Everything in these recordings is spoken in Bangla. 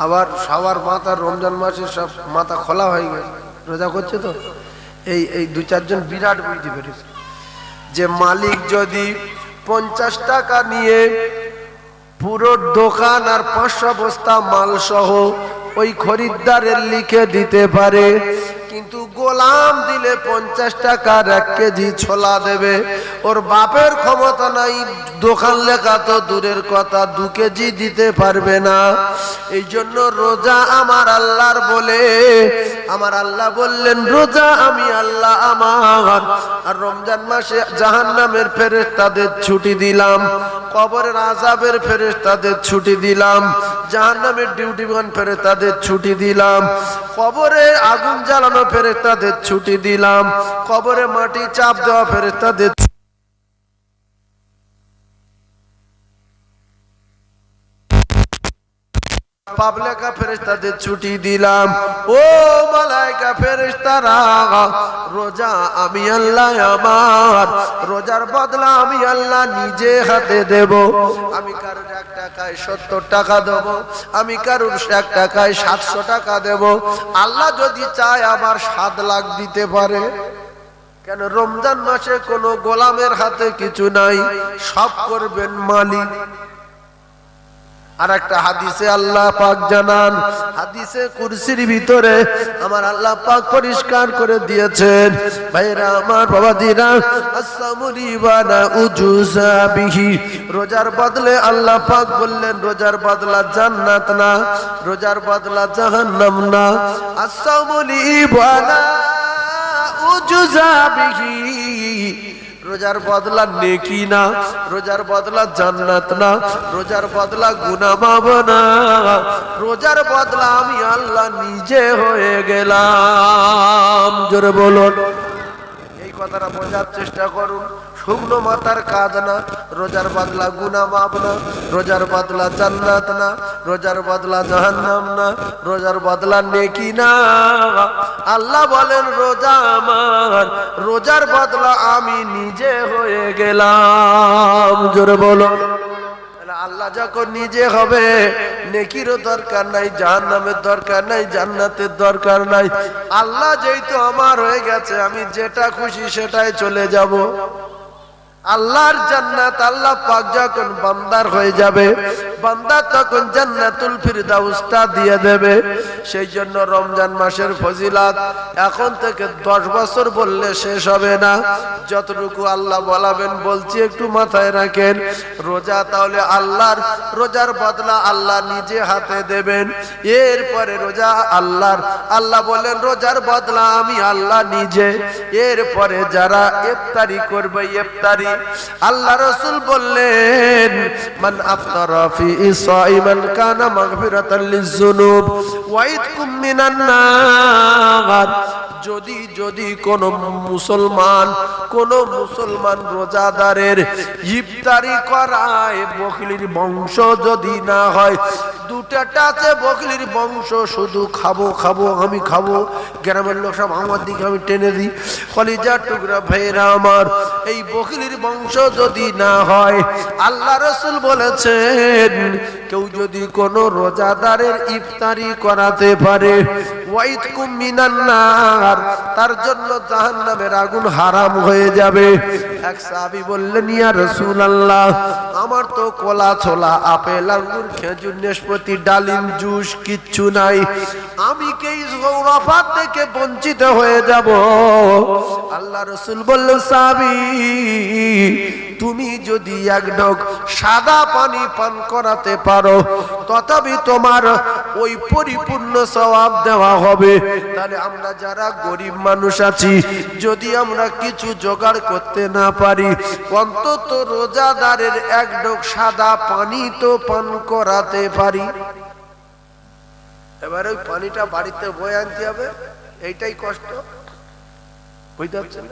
আবার সবার মাথা রমজান মাসে সব মাথা খোলা হয়ে গেছে। রোজা করছে তো? এই এই দু চারজন বিরাট বুঝতে পেরেছে যে মালিক যদি পঞ্চাশ টাকা নিয়ে পুরো দোকান আর পাঁচশো বস্তা মাল সহ ওই খরিদ্দারের লিখে দিতে পারে কিন্তু গোলাম দিলে পঞ্চাশ টাকার এক কেজি ছোলা দেবে। ওর বাপের ক্ষমতা নাই, দোকান লেখা তো দূরের কথা, দু কেজি দিতে পারবে না। এই জন্য রোজা আমার আল্লাহর বলে। আমার আল্লাহ বললেন, রোজা আমি আল্লাহ আমার। আর রমজান মাসে জাহান নামের ফেরেস্তাদের ছুটি দিলাম, কবরের আজাবের ফেরেস্তাদের ছুটি দিলাম জাহান নামের ডিউটি মান ফেরেস্তাদের ছুটি দিলাম, কবরে আগুন জ্বালানো ফেরেস্তাদের ছুটি দিলাম। কবরে মাটি চাপ দেওয়া ফেরেস্তাদের পাবলেকা ফেরেস্তাদের ছুটি দিলাম। ও মালাইকা ফেরেস্তারা রোজা আমি আল্লাহ আমার, রোজার বদলা আমি আল্লাহ নিজে হাতে দেব। আমি কারোর এক টাকায় সত্তর টাকা দেব, আমি কারোর এক টাকায় সাতশো টাকা দেব। আল্লাহ যদি চায় আবার সাত লাখ দিতে পারে। কেন রমজান মাসে কোনো গোলামের হাতে কিছু নাই, সব করবেন মালিক। আর একটা হাদিসে আল্লাহ পাক জানান, হাদিসে কুরসির ভিতরে আমার আল্লাহ পাক পরিষ্কার করে দিয়েছেন, ভাইরা আমার বাবা দিরা রোজার বদলে আল্লাহ পাক বললেন, রোজার বদলা জান্নাত না, রোজার বদলা জাহান্নাম না। আসামুলি বানা উজুসা বিহি রোজার বদলা নেকি না? রোজার বদলা জান্নাত না? রোজার বদলা গুনা না? রোজার বদলা আমি আল্লাহ নিজে হয়ে গেলাম। জোরে বলুন। এই কথাটা বোঝার চেষ্টা করুন। শুকনো মাথার কাজ না, রোজার বাদলা গুনা মাপ না, রোজার বাদলা জান্নাত না, রোজার বাদলা জাহান্নাম না, রোজার বাদলা নেকি না। আল্লাহ বলেন, রোজা আমার, রোজার বাদলা আমি নিজে হয়ে গেলাম। জোরে বলো। আল্লাহ যখন নিজে হবে, নেকিরও দরকার নাই, জাহান্নামের দরকার নাই, জান্নাতের দরকার নাই। আল্লাহ যেহেতু আমার হয়ে গেছে, আমি যেটা খুশি সেটাই চলে যাব। আল্লাহর জান্নাত আল্লাহ পাক যখন বান্দার হয়ে যাবে, বান্দা তখন জান্নাতুল ফিরদাউসটা দিয়ে দেবে। সেই জন্য রমজান মাসের ফজিলাত এখন থেকে দশ বছর বললে শেষ হবে না। যতটুকু আল্লাহ বলাবেন, বলছি একটু মাথায় রাখেন। রোজা তাহলে আল্লাহর, রোজার বদলা আল্লাহ নিজে হাতে দেবেন। এরপরে রোজা আল্লাহর, আল্লাহ বলেন রোজার বদলা আমি আল্লাহ নিজে। এরপরে যারা ইফতারি করবে, ইফতারি আল্লাহ রসুল বললেন, মান আফতারা ফি সাইমান কানা মাগফিরাতাল লিযুনুব ওয়া ইতকুম মিনান নার। যদি যদি কোন মুসলমান কোন মুসলমান রোজাদারের ইফতারি করায় বকলির বংশ যদি না হয় দুটাটাতে বকলির বংশ শুধু খাব খাব, আমি খাব। গ্রামের লোক সব আমার দিকে আমি টেনে দিই। কলিজার টুকরা ভাইরা আমার, এই বকলির বংশ যদি না হয় আল্লাহ রসুল বলেছেন কেউ যদি কোন রোজাদারের ইফতারি করাতে পারে তার জন্য জাহান্নামের আগুন হারাম হয়ে যাবে। এক সাহাবী বললেন, ইয়া আল্লাহ আমার তো কলা ছোলা, আপেল, আঙ্গুর, খেজুর নেশপতি ডালিম, জুস কিচ্ছু নাই। আমি কি সৌরফাত থেকে বঞ্চিত হয়ে যাব? আল্লাহ রসুল বললেন, সাহাবী তুমি যদি এক ঢোক সাদা পানি পান করাতে পারো, তথাপি তোমার ওই পরিপূর্ণ সওয়াব দেওয়া হবে। তাহলে আমরা যারা গরিব মানুষ আছি, যদি আমরা কিছু জোগাড় করতে না পারি, অন্তত রোজাদারের এক ঢোক সাদা পানি তো পান করাতে পারি। এবার ওই পানিটা বাড়িতে বয়ে আনতে হবে, এইটাই কষ্ট। বুঝতে পারছেন?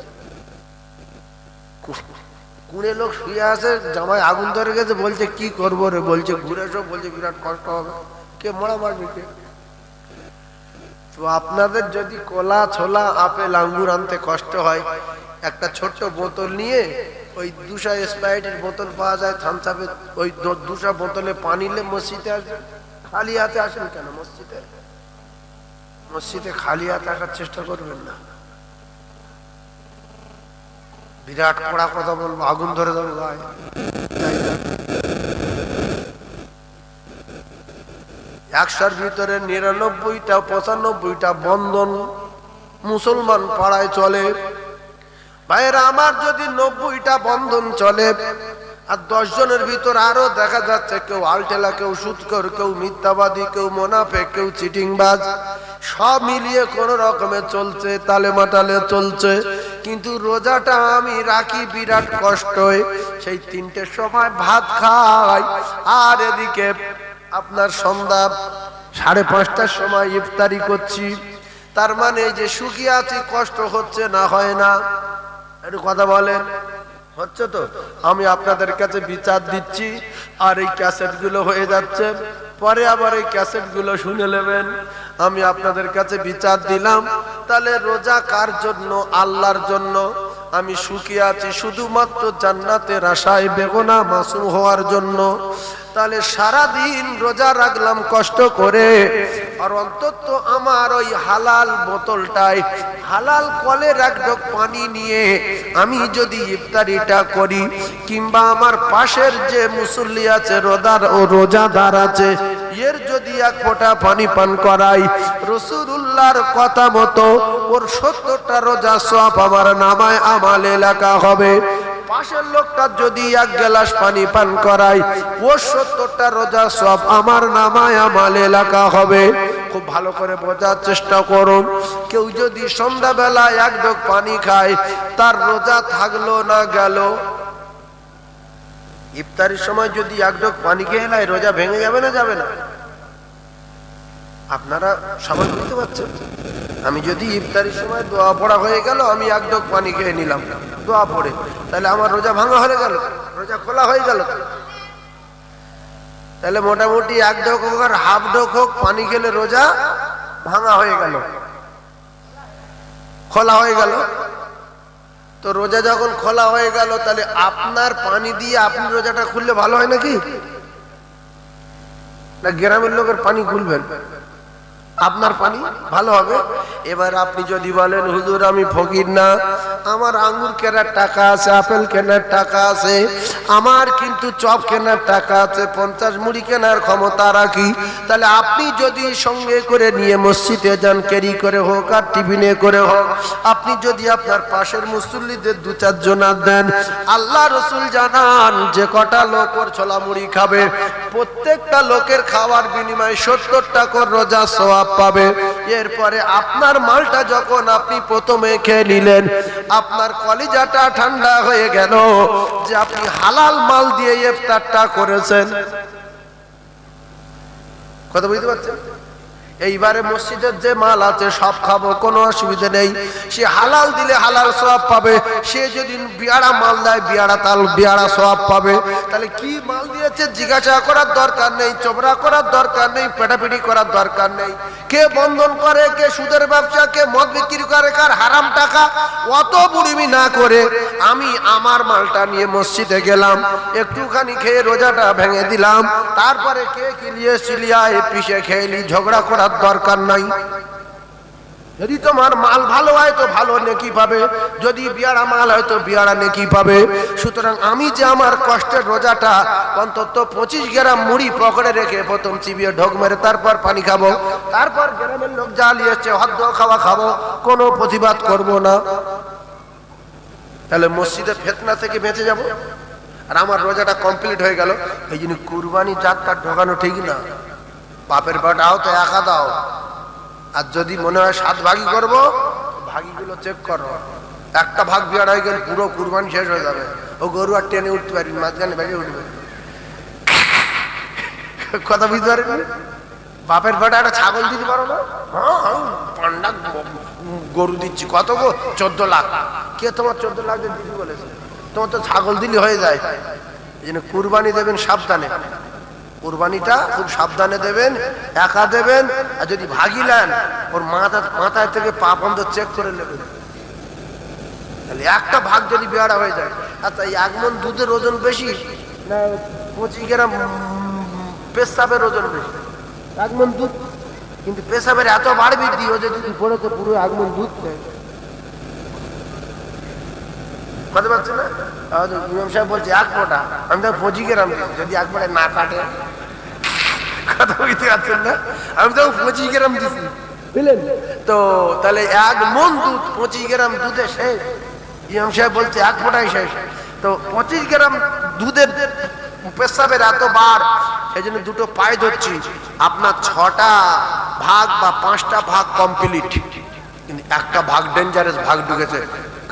কুড়ে লোক শুয়ে আছে জামায় আগুন ধরে গেছে, বলছে, কি করব রে? বলছে, ঘুরে সব বলছে, বিরাট কষ্ট হবে। কে মরা মারবে কে? তো আপনাদের যদি কলা, ছোলা, আপেল, আঙ্গুর আনতে কষ্ট হয়, একটা ছোট্ট বোতল নিয়ে ওই দুশা স্প্রাইটের বোতল পাওয়া যায় থামসাপের ওই দুশা বোতলে পানিলে মসজিদে আসবে। খালি হাতে আসেন কেন মসজিদে? মসজিদে খালি হাতে আসার চেষ্টা করবেন না। বিরাট কড়া কথা বলব, আগুন ধরে ধরে একশোর ভিতরে নিরানব্বইটা, পঁচানব্বইটা বন্ধন মুসলমান পাড়ায় চলে। ভাইয়েরা, আমার যদি নব্বইটা বন্ধন চলে আর দশ জনের ভিতর আরও দেখা যাচ্ছে কেউ আলটেলা, কেউ সুৎকর কেউ মিথ্যাবাদী, কেউ মোনাফে কেউ চিটিংবাজ। সব মিলিয়ে কোন রকমে চলছে তালে মাটালে চলছে। কিন্তু রোজাটা আমি রাখি বিরাট কষ্টই। সেই তিনটের সময় ভাত খাই। আর এদিকে আপনার সন্ধ্যা সাড়ে পাঁচটার সময় ইফতারি করছি। তার মানে যে সুখী আছি, কষ্ট হচ্ছে, না হয় না? একটু কথা বলেন। হচ্ছে তো? আমি আপনাদের কাছে বিচার দিচ্ছি, আর এই ক্যাসেটগুলো হয়ে যাচ্ছে। পরে আবার এই ক্যাসেটগুলো শুনে নেবেন। আমি আপনাদের কাছে বিচার দিলাম। তাহলে রোজা কার জন্য? আল্লাহর জন্য। আমি সুখী আছি শুধুমাত্র জান্নাতের আশায় বেগনা মাসুম হওয়ার জন্য। তাহলে সারা দিন রোজা রাখলাম কষ্ট করে। আর অন্তত আমার ওই হালাল বোতলটায় হালাল কলের এক পানি নিয়ে আমি যদি ইফতারিটা করি, কিংবা আমার পাশের যে মুসল্লি আছে রোদার ও রোজাদার আছে, এর যদি এক ফোঁটা পানি পান করাই রসুল্লাহর কথা মতো ওর সত্তরটা রোজা সব আমার নামায় আমালে এলাকা হবে। পাশের লোকটা যদি এক গ্লাস পানি পান করাই ও সত্তরটা রোজা সব আমার নামায় আমাল এলাকা হবে। খুব ভালো করে বোঝার চেষ্টা করুন। কেউ যদি সন্ধ্যাবেলা এক ঢোক পানি খায়, তার রোজা থাকল না গেল। ইফতারির সময় যদি এক ঢোক পানি খেয়ে নেয়, রোজা ভেঙে যাবে না যাবে না? আপনারা সবাই বুঝতে পারছেন। আমি যদি ইফতারির সময় দোয়া পড়া হয়ে গেল, আমি এক ঢোক পানি খেয়ে নিলাম। দোয়া পড়ে। তাহলে আমার রোজা ভাঙা হয়ে গেল, রোজা খোলা হয়ে গেল। তাহলে মোটামুটি এক ঢোক হোক আর হাফ ঢোক হোক, পানি খেলে রোজা ভাঙা হয়ে গেল। খোলা হয়ে গেল। তো রোজা যখন খোলা হয়ে গেল, তাহলে আপনার পানি দিয়ে আপনি রোজাটা খুললে ভালো হয় নাকি? না গ্রামের লোকের পানি খুলবেন। আপনার পানি? ভালো হবে। এবার আপনি যদি বলেন, হুজুর, আমি ফকির না। আমার আঙ্গুর কেনার টাকা আছে, আপেল কেনার টাকা আছে। আমার কিন্তু চপ কেনার টাকা আছে, পঞ্চাশ মুড়ি কেনার ক্ষমতা রাখি। তাহলে আপনি যদি সঙ্গে করে নিয়ে মসজিদে যান, ক্যারি করে হোক আর টিফিনে করে হোক, আপনি যদি আপনার পাশের মুসল্লিদের দু চারজন দেন, আল্লাহ রসুল জানান, যে কটা লোক ওর ছোলা মুড়ি খাবে, প্রত্যেকটা লোকের খাওয়ার বিনিময়ে সত্তর টাকার রোজা সোয়াব পাবে। এরপরে আপনার মালটা যখন আপনি প্রথমে খেয়ে নিলেন, আপনার কলিজাটা ঠান্ডা হয়ে গেল যে আপনি হালাল মাল দিয়ে ইফতারটা করেছেন। কথা বুঝতে পারছেন? এইবারে মসজিদের যে মাল আছে, সব খাব, কোনো অসুবিধা নেই। সে হালাল দিলে হালাল সব পাবে। সে যদি বিয়ারা মাল দেয় বিয়ারা তাল বিয়ারা সব পাবে। তাহলে কি মাল দিয়েছে, জিজ্ঞাসা করার দরকার নেই চোবরা করার দরকার নেই, পেটাপিটি করার দরকার নেই। কে বন্ধন করে, কে সুদের ব্যবসা, কে মদ বিক্রি করে, কার হারাম টাকা, অত বুড়িমি না করে আমি আমার মালটা নিয়ে মসজিদে গেলাম, একটুখানি খেয়ে রোজাটা ভেঙে দিলাম। তারপরে কে কিলিয়ে সিলিয়ায় পিষে খেয়েলি ঝগড়া করার দরকার নাই। যদি তোমার মাল ভালো হয় তো ভালো, নেকি পাবে। যদি বিয়ারা মাল হয় তো বিয়ারা নেকি পাবে। সুতরাং আমি যে আমার কষ্টের রোজাটা অন্তত পঁচিশ গ্রাম মুড়ি পকেটে রেখে প্রথম চিবিয়ে ঢোক মেরে তারপর পানি খাব, তারপর গ্রামের লোক যা নিয়েছে, হদ্দ খাওয়া খাব, কোনো প্রতিবাদ করব না। তাহলে মসজিদে ফেতনা থেকে বেঁচে যাব। আর আমার রোজাটা কমপ্লিট হয়ে গেল। এই জন্য কুরবানি জাতটা ঢোকানো ঠিক না। বাপের বাটাও তো একা দাও। আর যদি মনে হয় সাত ভাগই করব, ভাগিগুলো চেক করো। একটা ভাগ বিয়ার হয়ে গেলে পুরো কুরবানি শেষ হয়ে যাবে। ও গরু আর টেনে উঠতে পারি মাঝখানে বেজে উঠবে। কথা বুঝতে পারেন বাপের বেটা একটা ছাগল দিতে পারো না? হ্যাঁ পান্ডা গরু দিচ্ছি। কত গো? চোদ্দ লাখ। কে তোমার চোদ্দ লাখ দিদি বলেছে? তোমার তো ছাগল দিলে হয়ে যায়। এই জন্য কুরবানি দেবেন সাবধানে। কুরবানিটা খুব সাবধানে দেবেন, একা দেবেন, আর যদি ভাগি নেন, ওর মাথা, মাথায় থেকে পা বন্ধ চেক করে নেবেন তাহলে একটা ভাগ যদি বেয়ারা হয়ে যায় আচ্ছা এই মন দুধের ওজন বেশি না পঁচিশ গ্রাম পেশাবের ওজন বেশি আগমন দুধ, কিন্তু পেশাবের এত বাড় বৃদ্ধি ও যদি পড়েছে পুরো আগমন দুধ খায়। বুঝতে পারছেন না? ইমাম সাহেব বলছে এক ফোঁটা। আমি তো গ্রাম দিই, যদি এক ফোঁটা না কাটে কথা বুঝতে পারছেন না? আমি তো পঁচিশ গ্রাম দিছি বুঝলেন? তো তাহলে এক মন দুধ পঁচিশ গ্রাম দুধে শেষ। ইমাম সাহেব বলছে এক ফোঁটাই শেষ। তো পঁচিশ গ্রাম দুধের পেশাবের এত বার সেই জন্য দুটো পায়ে ধরছি। আপনার ছটা ভাগ বা পাঁচটা ভাগ কমপ্লিট কিন্তু একটা ভাগ ডেঞ্জারাস ভাগ ঢুকেছে।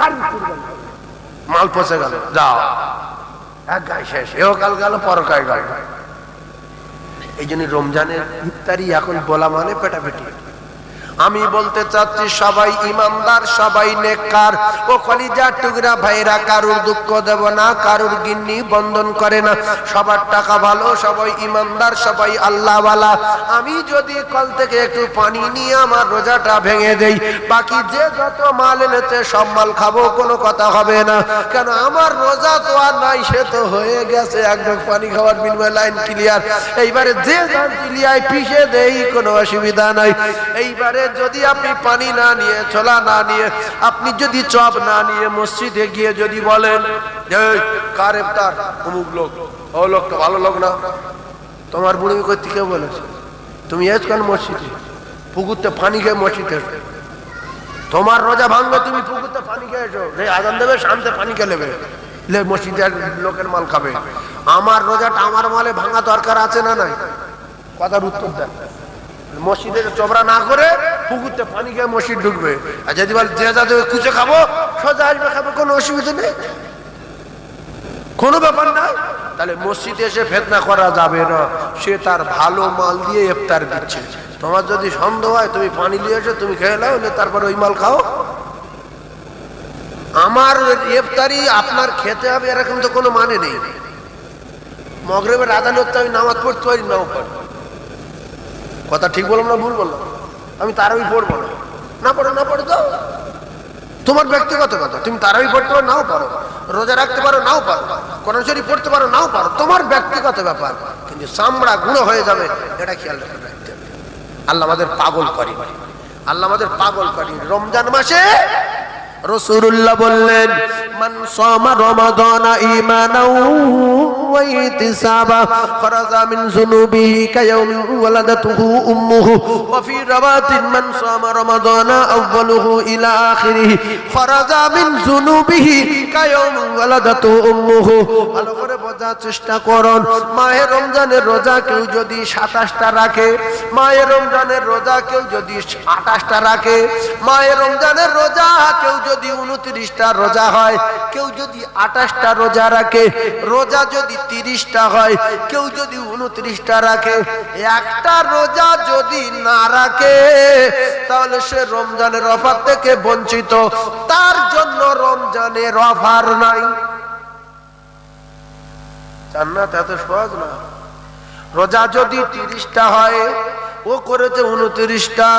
কার করবেন? মাল পচে গেল। যাও। এক গায়ে শেষ। এও কাল গেল পরকায় গেল। এই জন্য রমজানের ইফতারি এখন বলা মানে পেটাপেটি। আমি বলতে চাচ্ছি, সবাই ইমানদার, সবাই নেককার। ও কলিজার টুকরা ভাইরা কারুর দুঃখ দেব না, কারুর গিন্নি বন্ধন করে না। সবার টাকা ভালো, সবাই ইমানদার, সবাই আল্লাহওয়ালা। আমি যদি কল থেকে একটু পানি নিয়ে আমার রোজাটা ভেঙে দেই, বাকি যে যত মাল এনেছে, সব মাল খাব, কোনো কথা হবে না। কেন, আমার রোজা তো আর নাই, সে তো হয়ে গেছে। একদম পানি খাওয়ার বিনিময়ে লাইন ক্লিয়ার। এইবারে যে ক্লিয়ায় পিষে দেই, কোনো অসুবিধা নাই। এইবারে যদি আপনি পানি না নিয়ে, ছোলা না নিয়ে, আপনি যদি চপ না নিয়ে মসজিদে গিয়ে যদি বলেন কার ইফতার? অমুক লোক। ও লোক তো ভালো লোক না। তোমার বুড়ি করতে কেউ বলেছে? তুমি এস কেন মসজিদে? পুকুরতে পানি খেয়ে মসজিদে তোমার রোজা ভাঙবে তুমি পুকুরতে পানি খেয়ে এসো। যে আজান দেবে, শান্তে পানি খেয়ে নেবে। লে, মসজিদে লোকের মাল খাবে। আমার রোজাটা আমার মালে ভাঙা দরকার আছে না নাই? কথার উত্তর দেন। মসজিদে চবরা না করে পুকুরতে পানি খেয়ে মসজিদ ঢুকবে। আর যদি বল, যে যা কুচে খাব, সোজা আসবে খাব, কোনো অসুবিধা নেই। কোনো ব্যাপার নাই তাহলে মসজিদে এসে ফেতনা করা যাবে না। সে তার ভালো মাল দিয়ে ইফতার দিচ্ছে। তোমার যদি সন্দেহ হয়, তুমি পানি নিয়ে এসে, তুমি খেয়ে নাও তারপর ওই মাল খাও। আমার ইফতারি আপনার খেতে হবে, এরকম তো কোনো মানে নেই। মগরেবের আদালত আমি নামাজ পড়তে পারি নাও পারি কথা ঠিক বললাম না ভুল বললাম? আমি তারাই পড়ব না। না পড়ো না পড়ো তো। তোমার ব্যক্তিগত কথা, তুমি তারাই পড়তে পারো, নাও পারো রোজা রাখতে পারো, নাও পারো কোরআন শরীফ পড়তে পারো, নাও পারো তোমার ব্যক্তিগত ব্যাপার, কিন্তু চামড়া গুঁড়ো হয়ে যাবে, এটা খেয়াল রাখতে হবে। আল্লাহ আমাদের পাগল করে। আল্লাহ আমাদের পাগল করে। রমজান মাসে রসুল্লাহ বললেন, মান সামা রমাদানা ঈমানাও ওয়া ইহতিসাবা, খরাজা মিন যুনুবিহি কায়াউমিন ওয়ালাদাতুহু উম্মুহু, ওয়া ফি রাওয়াতিন মান সামা রমাদানা আউয়ালুহু ইলা আখিরিহি, খরাজা মিন যুনুবিহি কায়াউমিন ওয়ালাদাতুহু উম্মুহু। ভালো বোঝার চেষ্টা করুন। মাহে রমজানের রোজা কেউ যদি সাতাশটা রাখে, মাহে রমজানের রোজা কেউ যদি আঠাশটা রাখে, মাহে রমজানের রোজা কেউ যদি উনত্রিশটা রোজা হয়, কেউ যদি আঠাশটা রোজা রাখে, রোজা যদি তিরিশটা হয়, কেউ যদি উনত্রিশটা রাখে, একটা রোজা যদি না রাখে, তাহলে সে রমজানের অফার থেকে বঞ্চিত। তার জন্য রমজানের অফার নাই। জান্নাত এত সহজ না। রোজা যদি তিরিশটা হয়, ও করেছে উনত্রিশটা,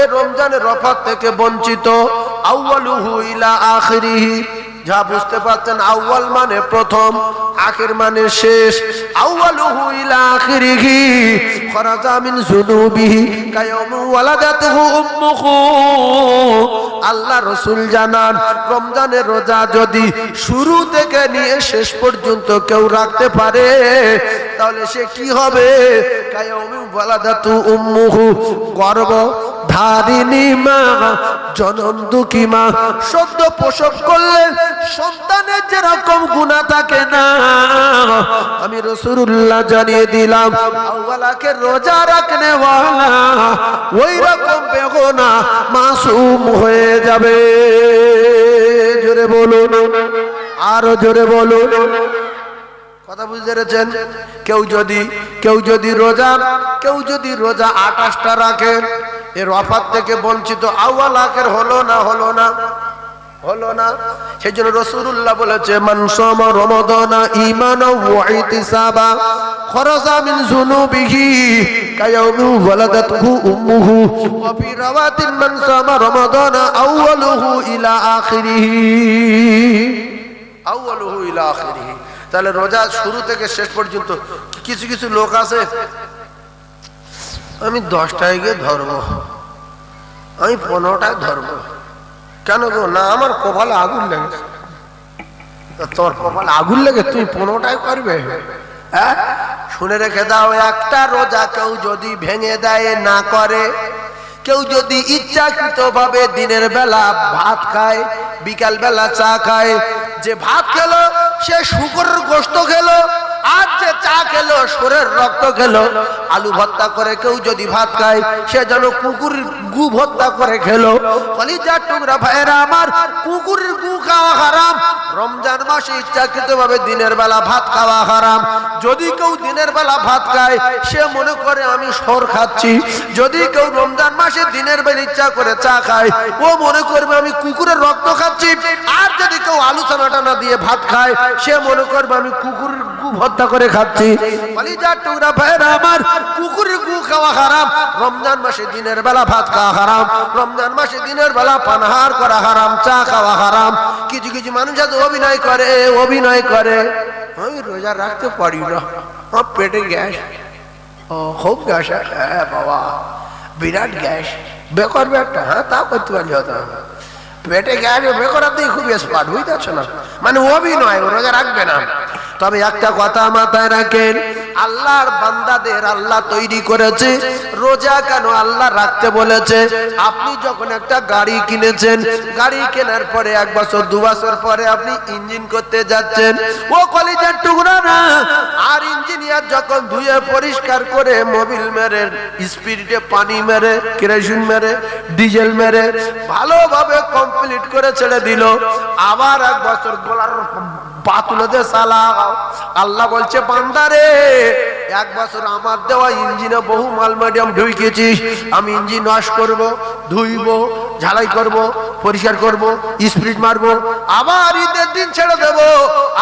এ রমজানের রফাত থেকে বঞ্চিত। আউয়ালুহু ইলা আখিরিহি। যা বুঝতে পারছেন আউয়াল মানে প্রথম, আখির মানে শেষ। আউয়ালুহু ইলা আখিরিহি, খরাজা মিন যুনুবিহি ওয়ালাদাতুহু উম্মুহু। আল্লাহ রসুল জানান, রমজানের রোজা যদি শুরু থেকে নিয়ে শেষ পর্যন্ত কেউ রাখতে পারে, তাহলে সে কি হবে? কায়াউমি ওয়ালাদাতু উম্মুহু, গর্ব ধারিণী মা, জনম দুঃখী মা, সদ্য প্রসব করলে সন্তানের যেরকম গুণা থাকে না। আমি রসুল্লাহ জানিয়ে দিলাম রোজা রাখনে ওয়ালা ওই রকম বেগোনা মাসুম হয়ে যাবে। জোরে বলুন, আরও জোরে বলুন। কথা বুঝতে পেরেছেন? কেউ যদি কেউ যদি রোজা, কেউ যদি রোজা আঠাশটা রাখে এর অফার থেকে বঞ্চিত আউ্বালাকের হলো না হলো না হলো না। সেই জন্য রসুল্লাহ বলেছে মানসম রমদনা ইমান মিন রমাদানা তাহলে রোজা শুরু থেকে শেষ পর্যন্ত কিছু কিছু লোক আছে আমি দশটায় গিয়ে ধরবো। আমি পনেরোটায় ধরবো। কেন গো? না, আমার কপালে আগুন লেগেছে। তোর কপালে আগুন লেগে তুমি পনেরোটায় করবে? হ্যাঁ? শুনে রেখে দাও, একটা রোজা কেউ যদি ভেঙে দেয়, না করে। কেউ যদি ইচ্ছাকৃত ভাবে দিনের বেলা ভাত খায় বিকাল বেলা চা খায়, যে ভাত খেলো, সে শুকরের গোস্ত খেলো আর যে চা খেলো, সরের রক্ত খেলো, আলু ভর্তা করে কেউ যদি ভাত খায়, সে যেন কুকুর গু ভর্তা করে খেলো। কলিজার টুকরা ভাইয়েরা আমার, কুকুরের গু খাওয়া হারাম। রমজান মাসে ইচ্ছাকৃত ভাবে দিনের বেলা ভাত খাওয়া হারাম। যদি কেউ দিনের বেলা ভাত খায়, সে মনে করে আমি সর খাচ্ছি। যদি কেউ রমজান মাসে দিনের বেলা ইচ্ছা করে চা খায়, ও মনে করবে আমি কুকুরের রক্ত খাচ্ছি। আর যদি কেউ আলু চানা টানা দিয়ে ভাত খায়, সে মনে করবে আমি কুকুরের গু ভর্তা করে খাচ্ছি। কলিজার আমার কুকুরের গু খাওয়া হারাম, রমজান মাসে দিনের বেলা ভাত খাওয়া হারাম, রমজান মাসে দিনের বেলা পানাহার করা হারাম, চা খাওয়া হারাম। কিছু কিছু মানুষ আছে, অভিনয় করে অভিনয় করে। আমি রোজা রাখতে পারি না। পেটে গ্যাস। ও, খুব গ্যাস। হ্যাঁ বাবা। বিরাট গ্যাস। বেকর একটা হ্যাঁ তা করতে পারলি হতো পেটে গ্যাস বেকরাতেই খুব স্পাট বুঝতে পারছ না? মানে অভিনয়, রোজা রাখবে না। তবে একটা কথা মাথায় রাখেন, আল্লাহর বান্দাদের আল্লাহ তৈরি করেছে, রোজা কেন আল্লাহ রাখতে বলেছে? আপনি যখন একটা গাড়ি কিনেছেন, গাড়ি কেনার পরে এক বছর, দু বছর পরে আপনি ইঞ্জিন করতে যাচ্ছেন, ও কলেজের টুকরা না? আর ইঞ্জিনিয়ার যখন ধুয়ে পরিষ্কার করে মোবিল মেরে স্পিরিটে পানি মেরে, কেরোসিন মেরে, ডিজেল মেরে, ভালোভাবে কমপ্লিট করে ছেড়ে দিল, আবার এক বছর গোলার বাতুলতে সালা। আল্লাহ বলছে বান্দারে এক বছর আমার দেওয়া ইঞ্জিনে বহু মাল মিডিয়াম ঢুকিয়েছিস আমি ইঞ্জিন ওয়াশ করব, ধুইব, ঝালাই করব, পরিষ্কার করব, স্পিরিট মারবো, আবার ঈদের দিন ছেড়ে দেব।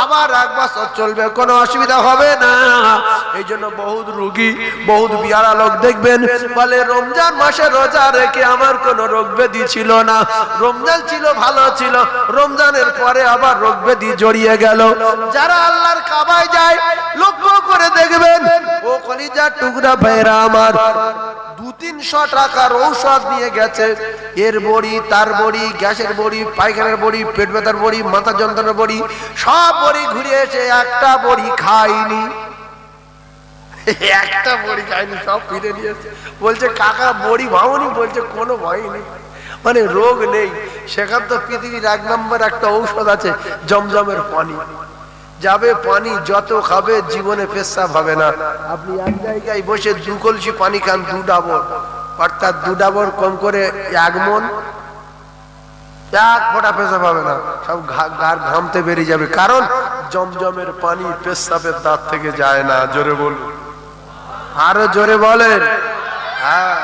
আবার এক বছর চলবে, কোনো অসুবিধা হবে না। এই জন্য বহুত রুগী, বহুত বিয়ারা লোক দেখবেন, বলে, রমজান মাসে রোজা রেখে আমার কোনো রোগ ব্যাধি ছিল না। রমজান ছিল, ভালো ছিল। রমজানের পরে আবার রোগ ব্যাধি জড়িয়ে গেল। যারা আল্লাহর কাবায় যায়, লক্ষ্য করে দেখবেন ও টুকরা ভাইরা আমার, দু তিনশো টাকার ঔষধ নিয়ে গেছে। এর বড়ি, তার বড়ি, গ্যাসের বড়ি, পায়খানার বড়ি, পেট ব্যথার বড়ি, মাথা যন্ত্রণার বড়ি, সব বড়ি ঘুরে এসে একটা বড়ি খাইনি। একটা বড়ি খাইনি, সব ফিরে নিয়েছে। বলছে, কাকা, বড়ি ভাবনি বলছে, কোনো ভয় নেই। মানে রোগ নেই। সেখান তো পৃথিবীর এক নম্বর একটা ঔষধ আছে, জমজমের পানি। যাবে পানি, যত খাবে জীবনে পেশাব হবে না। আপনি এক জায়গায় বসে দু কলসি পানি খান, দু ডাবর। অর্থাৎ দু ডাবর কম করে এক মন, এক ফোঁটা পেশাব হবে না। সব গার ঘামতে বেরিয়ে যাবে। কারণ জমজমের পানি পেশাবের দাঁত থেকে যায় না। জোরে বলুন। আরও জোরে বলেন। হ্যাঁ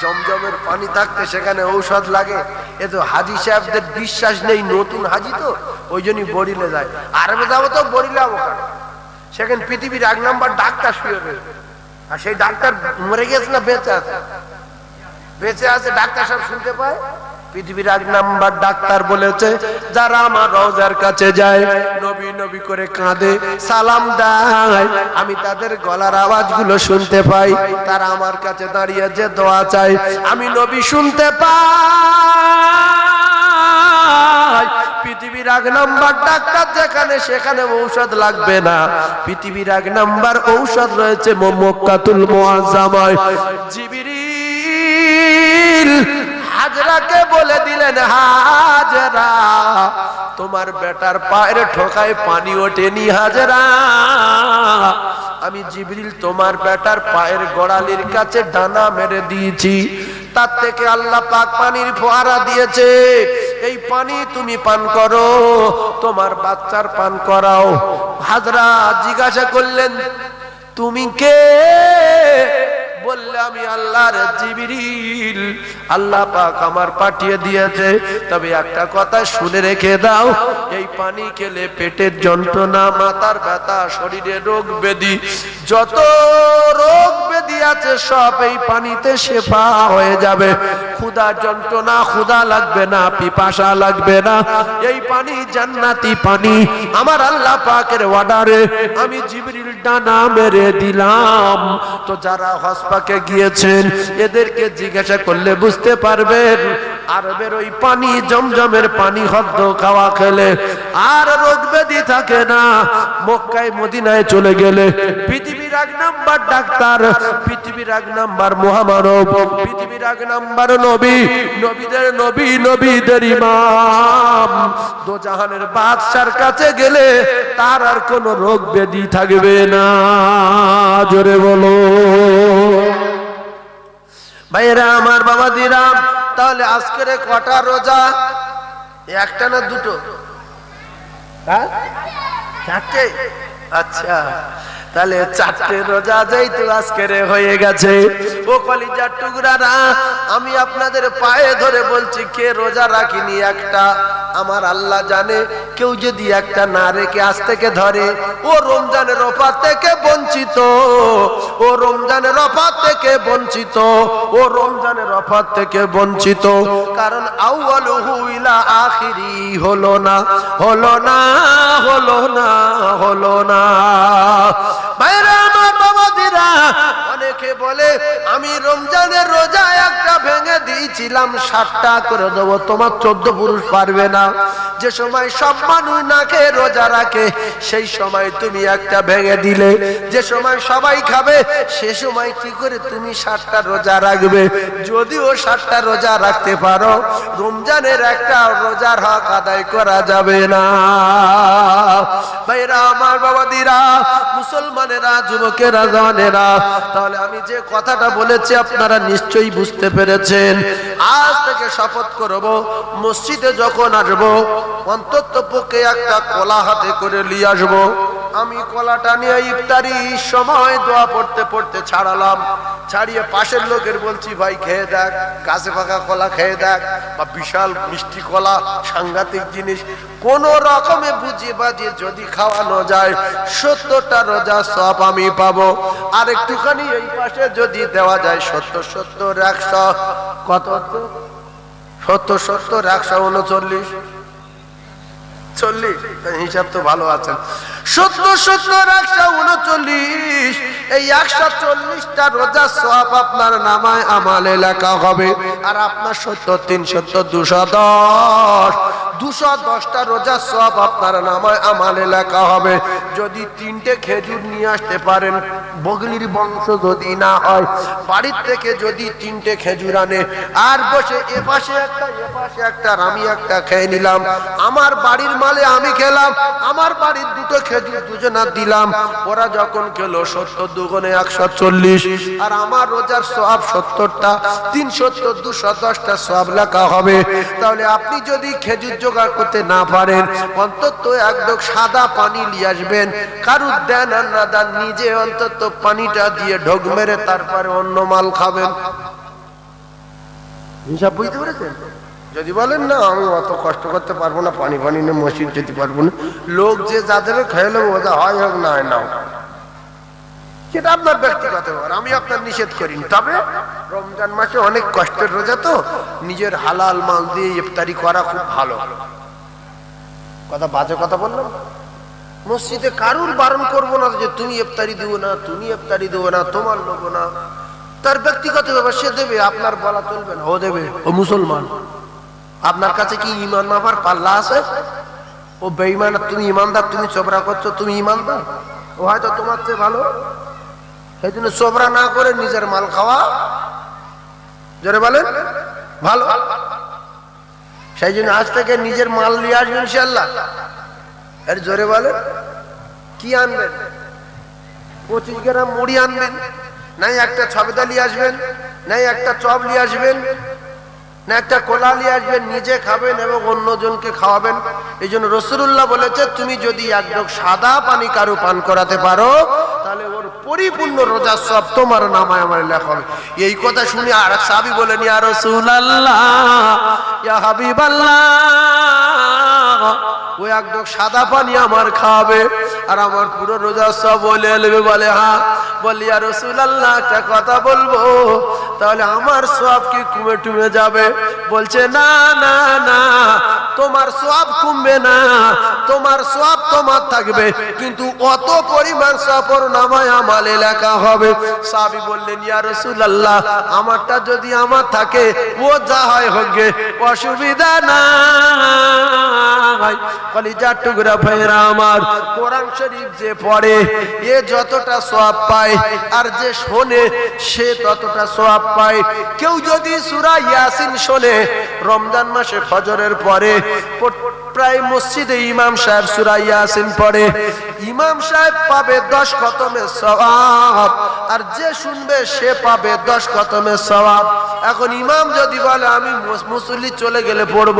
জমজমের পানি থাকতে সেখানে ঔষধ লাগে। এ তো হাজি সাহেবদের বিশ্বাস নেই, নতুন হাজি তো, ওই জন্যই বরিলে যায়। আরবে যাব তো যাব কেন? সেখানে পৃথিবীর এক নম্বর ডাক্তার শুয়ে রয়েছে। আর সেই ডাক্তার মরে গেছে না বেঁচে আছে? বেঁচে আছে, ডাক্তার সব শুনতে পায়? পৃথিবীর এক নাম্বার ডাক্তার বলেছে, যারা আমার রওজার কাছে যায়, নবী নবী করে কাঁদে, সালাম দেয়। আমি তাদের গলার আওয়াজগুলো শুনতে পাই, তারা আমার কাছে দাঁড়িয়ে যে দোয়া চাই আমি নবী শুনতে পাই। এক নাম্বার ডাক্তার যেখানে, সেখানে ঔষধ লাগবে না। পৃথিবীর এক নাম্বার ঔষধ রয়েছে মক্কাতুল মুআজ্জামায়। জিবরিল হাজরাকে বলে দিলেন, হাজরা, তোমার বেটার পায়ের ঠোকায় পানি ওঠেনি হাজরা। আমি জিবরিল তোমার বেটার পায়ের গোড়ালির কাছে ডানা মেরে দিয়েছি। তার থেকে আল্লাহ পাক পানির ফোয়ারা দিয়েছে। এই পানি তুমি পান করো, তোমার বাচ্চার পান করাও। হাজরা জিজ্ঞাসা করলেন, তুমি কে? বললে আমি আল্লাহর আল্লাহ পাক আমার পাঠিয়ে দিয়েছে। তবে একটা কথা শুনে রেখে দাও, এই পানি খেলে পেটের যন্ত্রণা, মাথার ব্যথা, শরীরে রোগ ব্যাধি, যত রোগ ব্যাধি সব এই পানিতে শেফা হয়ে যাবে। ক্ষুধা যন্ত্রণা, ক্ষুধা লাগবে না, পিপাসা লাগবে না। এই পানি জান্নাতি পানি, আমার আল্লাহ পাকের অর্ডারে আমি জিবরিল ডানা মেরে দিলাম। তো যারা হসপাকে গিয়েছেন, এদেরকে জিজ্ঞাসা করলে বুঝতে পারবেন, আরবের ওই পানি, জমজমের পানি হদ্দ খাওয়া খেলে আর রোগ ব্যাধি থাকে না। মক্কায়, মদিনায় চলে গেলে পৃথিবীর এক নাম্বার ডাক্তার পৃথিবীর এক নাম্বার মহামানব, পৃথিবীর এক নাম্বার নবী, নবীদের নবী, নবীদের ইমাম। দো জাহানের বাদশার কাছে গেলে তার আর কোনো রোগ ব্যাধি থাকবে না। জোরে বলো। ভাইরা আমার বাবা দিরাম তাহলে আজকের কটা রোজা? একটা না দুটো? হ্যাঁ? চারটে? আচ্ছা। তাহলে চারটে রোজা যাই তো আজকের হয়ে গেছে। ও কলিজার টুকরারা, আমি আপনাদের পায়ে ধরে বলছি, কে রোজা রাখিনি একটা? আমার আল্লাহ জানে, কেউ যদি একটা না রেখে আজ থেকে ধরে, ও রমজানের অফার থেকে বঞ্চিত। ও রমজানের অফার থেকে বঞ্চিত ও রমজানের অফার থেকে বঞ্চিত। কারণ আউয়ালুহু ইলা আখিরি হলো না হলো না হলো না হলো না। বাইরাম বলে, আমি রমজানের রোজা একটা ভেঙে দিয়েছিলাম, ষাটটা করে দেবো, তোমার চোদ্দ পুরুষ পারবে না। যে সময় সব মানুষ না খেয়ে রোজা রাখে, সেই সময় তুমি একটা ভেঙে দিলে। যে সময় সবাই খাবে, সে সময় কি করে তুমি ষাটটা রোজা রাখবে? যদিও ষাটটা রোজা রাখতে পারো, রমজানের একটা রোজার হক আদায় করা যাবে না। ভাইরা, আমার বাবাদিরা, মুসলমানেরা, যুবকেরা, জওয়ানেরা, তাহলে আমি যে কথাটা বলেছে আপনারা নিশ্চয়ই বুঝতে পেরেছেন। আজ থেকে শপথ করব, মসজিদে যখন আসব, অন্তত পক্ষে একটা কলা হাতে করে নিয়ে আসব। আমি কলাটা নিয়ে ইফতারি সময় দোয়া পড়তে পড়তে ছাড়ালাম। ছাড়িয়ে পাশের লোকের বলছি, ভাই, খেয়ে দেখ, গাছে পাকা কলা খেয়ে দেখ, বা বিশাল মিষ্টি কলা, সাংঘাতিক জিনিস। কোন রকমে বুঝিয়ে বাজিয়ে যদি খাওয়ানো যায়, সত্তরটা রোজা সব আমি পাবো। আর একটুখানি এই পাশে যদি দেওয়া যায়, সত্তর সত্তর, একশো, কত? সত্তর সত্তর, একশো, উনচল্লিশ। চল্লিশ? হিসাব তো ভালো আছেন। সত্তর সত্তর একশো উনচল্লিশ। এই একশো চল্লিশটা রোজা সব আপনার নামায় আমালে লেখা হবে। আর আপনার সত্তর তিন সত্তর দুশো দশ। দুশো দশটা রোজা সব আপনার নামায় আমালে লেখা হবে। যদি তিনটে খেজুর নিয়ে আসতে পারেন, বগলির বংশ যদি না হয়, বাড়ির থেকে যদি তিনটে খেজুর আনে, আর বসে এ পাশে একটা, এ পাশে একটা, আমি একটা খেয়ে নিলাম। আমার বাড়ির মালে আমি খেলাম, আমার বাড়ির দুটো খেজুর দুজনা দিলাম। ওরা যখন খেলো সত্তর, দুগুণে একশো চল্লিশ। আর আমার রোজার সব সত্তরটা দুশো দশটা সব লেখা হবে। তাহলে আপনি যদি খেজুর জোগাড় করতে না পারেন, অন্তত একদম সাদা পানি নিয়ে আসবেন। কারুর দেন আর না দেন, নিজে অন্তত পানিটা দিয়ে ঢোক মেরে তারপরে অন্য মাল খাবেন। হিসাব বুঝতে পেরেছেন? যদি বলেন, না, আমি অত কষ্ট করতে পারব না, পানি পানি নিয়ে মসজিদ যেতে পারব না। লোক যে যাদের খেয়ে ওটা হয় হোক, না হয় না হোক। সেটা আপনার ব্যক্তিগত আমি আপনার নিষেধ করি তবে রমজান মাসে অনেক কষ্টের রোজা তো, নিজের হালাল মাল দিয়ে ইফতারি করা খুব ভালো। কথা বাজে কথা বললাম? মসজিদে কারুর বারণ করব না যে, তুমি ইফতারি দেবো না, তুমি ইফতারি দেবো না, তোমার লোক না। তার ব্যক্তিগত ব্যাপার, সে দেবে, আপনার বলা চলবে না, ও দেবে, ও মুসলমান। আপনার কাছে কি ইমান মাপার পাল্লা আছে? ও বেইমান আর তুমি ইমানদার তুমি চোবরা করছ, তুমি ইমানদার ও হয়তো তোমার চেয়ে ভালো। সেই জন্য চোবরা না করে নিজের মাল খাওয়া। জোরে বলেন, ভালো। সেই জন্য আজ থেকে নিজের মাল নিয়ে আসবেন ইনশাল্লাহ এর জোরে বলেন, কি আনবেন? পঁচিশ গ্রাম মুড়ি আনবেন, নাই একটা ছবেদা নিয়ে আসবেন, নাই একটা চপ নিয়ে আসবেন না একটা কোলালি আসবেন, নিজে খাবেন এবং অন্যজনকে খাওয়াবেন। এই জন্য রসুল্লাহ বলেছে, তুমি যদি একদম সাদা পানি কারু পান করাতে পারো, তাহলে ওর পরিপূর্ণ রোজা সব তোমার নামায় আমার লেখা হবে। এই কথা শুনে আর সাবি বলেনি, ইয়া রসুল আল্লাহ ইয়া হাবিব আল্লাহ ওই একদম সাদা পানি আমার খাবে, আর আমার পুরো রোজা সব বলে নেবে, বলে হ্যাঁ বলি আর রসুল আল্লাহ একটা কথা বলব, তাহলে আমার সব কি কুমে টুমে যাবে? বলছে, না না না তোমার সব কমবে না, তোমার সব তোমার থাকবে, কিন্তু অত পরিমাণ সফর নামায় আমাল এলাকা হবে। সাবি বললেন, ইয়া রসুল আল্লাহ আমারটা যদি আমার থাকে, ও যা হয় হোক অসুবিধা নাই। কলিজার টুকরা ভাইরা আমার, কোরআন শরীফ যে পড়ে, এ যতটা সওয়াব পায়, আর যে শোনে, সে ততটা সওয়াব পায়। কেউ যদি সূরা ইয়াসিন শোনে, রমজান মাসে ফজরের পরে প্রায় মসজিদে ইমাম সাহেব সূরা ইয়াসিন পড়ে। ইমাম সাহেব পাবে দশ সওয়াব, আর যে শুনবে সে পাবে দশ সওয়াব। এখন ইমাম যদি বলে, আমি মুসল্লি চলে গেলে পড়ব।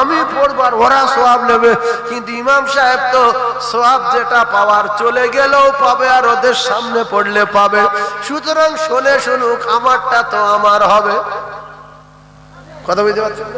আমি পড়ব আর ওরা সোয়াব নেবে। কিন্তু ইমাম সাহেব তো সোয়াব যেটা পাওয়ার চলে গেলেও পাবে আর ওদের সামনে পড়লে পাবে। সুতরাং শোনে শুনুক, আমারটা তো আমার হবে। কথা বুঝতে পারছেন?